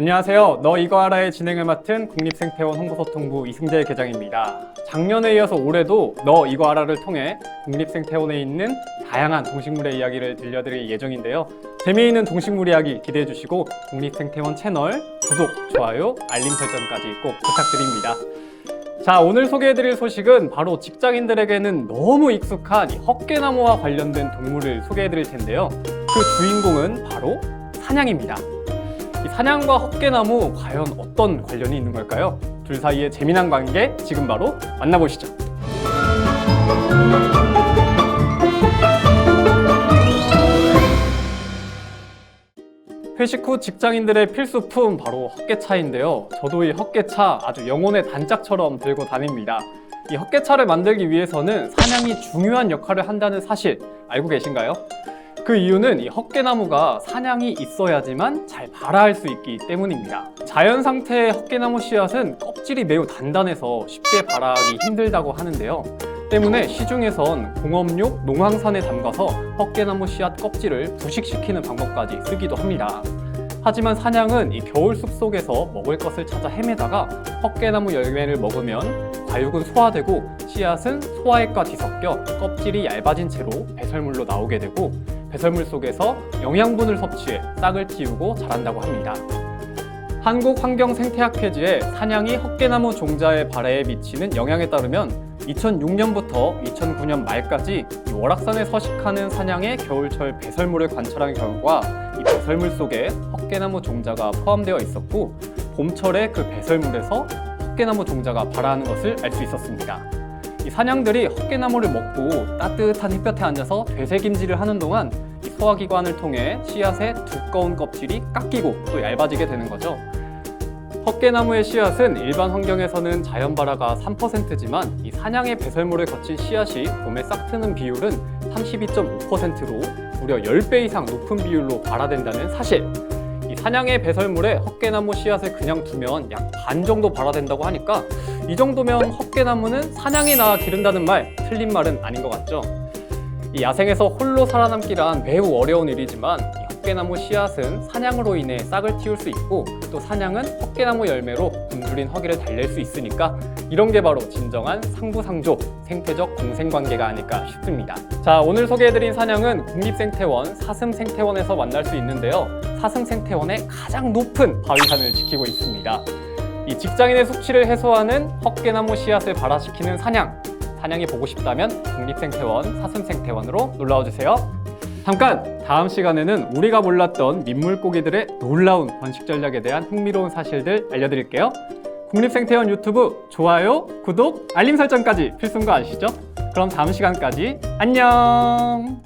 안녕하세요. 너 이거 알아의 진행을 맡은 국립생태원 홍보소통부 이승재 계장입니다. 작년에 이어서 올해도 너 이거 알아를 통해 국립생태원에 있는 다양한 동식물의 이야기를 들려드릴 예정인데요. 재미있는 동식물 이야기 기대해 주시고 국립생태원 채널 구독, 좋아요, 알림 설정까지 꼭 부탁드립니다. 자, 오늘 소개해 드릴 소식은 바로 직장인들에게는 너무 익숙한 이 헛개나무와 관련된 동물을 소개해 드릴 텐데요. 그 주인공은 바로 사냥입니다. 이 사냥과 헛개나무 과연 어떤 관련이 있는 걸까요? 둘 사이의 재미난 관계 지금 바로 만나보시죠. 회식 후 직장인들의 필수품 바로 헛개차인데요. 저도 이 헛개차 아주 영혼의 단짝처럼 들고 다닙니다. 이 헛개차를 만들기 위해서는 사냥이 중요한 역할을 한다는 사실 알고 계신가요? 그 이유는 이 헛개나무가 사냥이 있어야지만 잘 발아할 수 있기 때문입니다. 자연 상태의 헛개나무 씨앗은 껍질이 매우 단단해서 쉽게 발아하기 힘들다고 하는데요. 때문에 시중에선 공업용 농황산에 담가서 헛개나무 씨앗 껍질을 부식시키는 방법까지 쓰기도 합니다. 하지만 사냥은 이 겨울 숲 속에서 먹을 것을 찾아 헤매다가 헛개나무 열매를 먹으면 과육은 소화되고 씨앗은 소화액과 뒤섞여 껍질이 얇아진 채로 배설물로 나오게 되고 배설물 속에서 영양분을 섭취해 싹을 틔우고 자란다고 합니다. 한국환경생태학회지의 사냥이 헛개나무 종자의 발해에 미치는 영향에 따르면 2006년부터 2009년 말까지 이 월악산에 서식하는 사냥의 겨울철 배설물을 관찰한 결과 이 배설물 속에 헛개나무 종자가 포함되어 있었고 봄철에 그 배설물에서 헛개나무 종자가 발아하는 것을 알 수 있었습니다. 이 사냥들이 헛개나무를 먹고 따뜻한 햇볕에 앉아서 되새김질을 하는 동안 이 소화기관을 통해 씨앗의 두꺼운 껍질이 깎이고 또 얇아지게 되는 거죠. 헛개나무의 씨앗은 일반 환경에서는 자연 발화가 3%지만 이 사냥의 배설물을 거친 씨앗이 봄에 싹 트는 비율은 32.5%로 무려 10배 이상 높은 비율로 발화된다는 사실. 이 사냥의 배설물에 헛개나무 씨앗을 그냥 두면 약 반 정도 발화된다고 하니까 이 정도면 헛개나무는 사냥이 나와 기른다는 말 틀린 말은 아닌 것 같죠? 이 야생에서 홀로 살아남기란 매우 어려운 일이지만 이 헛개나무 씨앗은 사냥으로 인해 싹을 틔울 수 있고 또 사냥은 헛개나무 열매로 굶주린 허기를 달랠 수 있으니까 이런 게 바로 진정한 상부상조 생태적 공생관계가 아닐까 싶습니다. 자 오늘 소개해드린 사냥은 국립생태원 사슴생태원에서 만날 수 있는데요. 사슴생태원의 가장 높은 바위산을 지키고 있습니다. 이 직장인의 숙취를 해소하는 헛개나무 씨앗을 발화시키는 사냥 사냥이 보고 싶다면 국립생태원 사슴생태원으로 놀러와 주세요. 잠깐! 다음 시간에는 우리가 몰랐던 민물고기들의 놀라운 번식 전략에 대한 흥미로운 사실들 알려드릴게요. 국립생태원 유튜브 좋아요, 구독, 알림 설정까지 필수인 거 아시죠? 그럼 다음 시간까지 안녕!